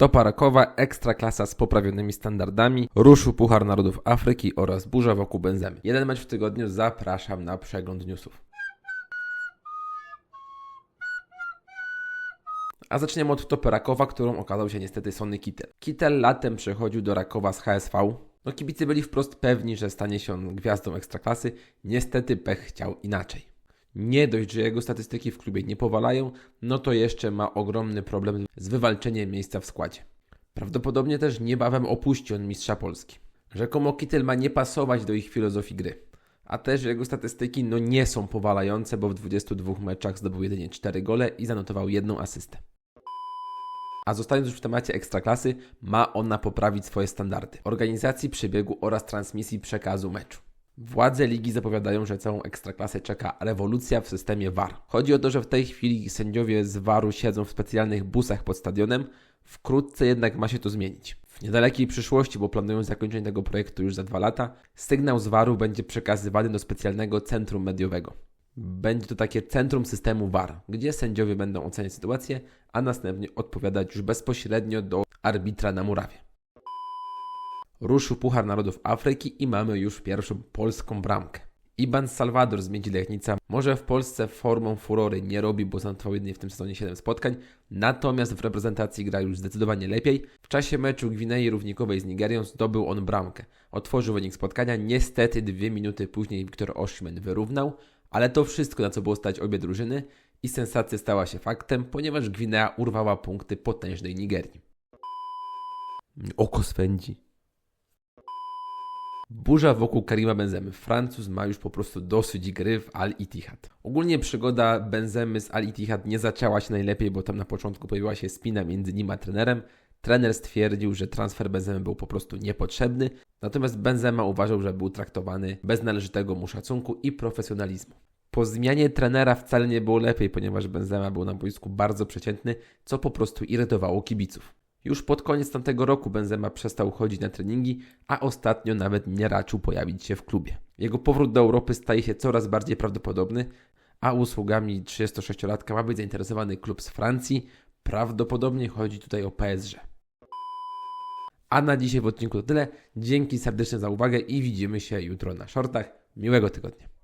Stopa Rakowa, Ekstraklasa z poprawionymi standardami, ruszył Puchar Narodów Afryki oraz burza wokół Benzemy. Jeden mecz w tygodniu, zapraszam na przegląd newsów. A zaczniemy od topy Rakowa, którą okazał się niestety Sonny Kittel. Kittel latem przechodził do Rakowa z HSV. No kibice byli wprost pewni, że stanie się on gwiazdą ekstraklasy. Niestety pech chciał inaczej. Nie dość, że jego statystyki w klubie nie powalają, no to jeszcze ma ogromny problem z wywalczeniem miejsca w składzie. Prawdopodobnie też niebawem opuści on mistrza Polski. Rzekomo Kittel ma nie pasować do ich filozofii gry. A też jego statystyki no nie są powalające, bo w 22 meczach zdobył jedynie 4 gole i zanotował jedną asystę. A zostając już w temacie ekstraklasy, ma ona poprawić swoje standardy organizacji przebiegu oraz transmisji przekazu meczu. Władze ligi zapowiadają, że całą ekstraklasę czeka rewolucja w systemie VAR. Chodzi o to, że w tej chwili sędziowie z VAR-u siedzą w specjalnych busach pod stadionem, wkrótce jednak ma się to zmienić. W niedalekiej przyszłości, bo planują zakończenie tego projektu już za dwa lata, sygnał z VAR-u będzie przekazywany do specjalnego centrum mediowego. Będzie to takie centrum systemu VAR, gdzie sędziowie będą oceniać sytuację, a następnie odpowiadać już bezpośrednio do arbitra na murawie. Ruszył Puchar Narodów Afryki i mamy już pierwszą polską bramkę. Iban Salvador z Miedzi Lechnica może w Polsce formą furory nie robi, bo zanotował jedynie w tym sezonie 7 spotkań, natomiast w reprezentacji gra już zdecydowanie lepiej. W czasie meczu Gwinei Równikowej z Nigerią zdobył on bramkę. Otworzył wynik spotkania, niestety dwie minuty później Wiktor Osimhen wyrównał, ale to wszystko na co było stać obie drużyny i sensacja stała się faktem, ponieważ Gwinea urwała punkty potężnej Nigerii. Oko swędzi. Burza wokół Karima Benzemy. Francuz ma już po prostu dosyć gry w Al Ittihad. Ogólnie przygoda Benzemy z Al Ittihad nie zaczęła się najlepiej, bo tam na początku pojawiła się spina między nim a trenerem. Trener stwierdził, że transfer Benzemy był po prostu niepotrzebny, natomiast Benzema uważał, że był traktowany bez należytego mu szacunku i profesjonalizmu. Po zmianie trenera wcale nie było lepiej, ponieważ Benzema był na boisku bardzo przeciętny, co po prostu irytowało kibiców. Już pod koniec tamtego roku Benzema przestał chodzić na treningi, a ostatnio nawet nie raczył pojawić się w klubie. Jego powrót do Europy staje się coraz bardziej prawdopodobny, a usługami 36-latka ma być zainteresowany klub z Francji. Prawdopodobnie chodzi tutaj o PSG. A na dzisiaj w odcinku to tyle. Dzięki serdecznie za uwagę i widzimy się jutro na shortach. Miłego tygodnia.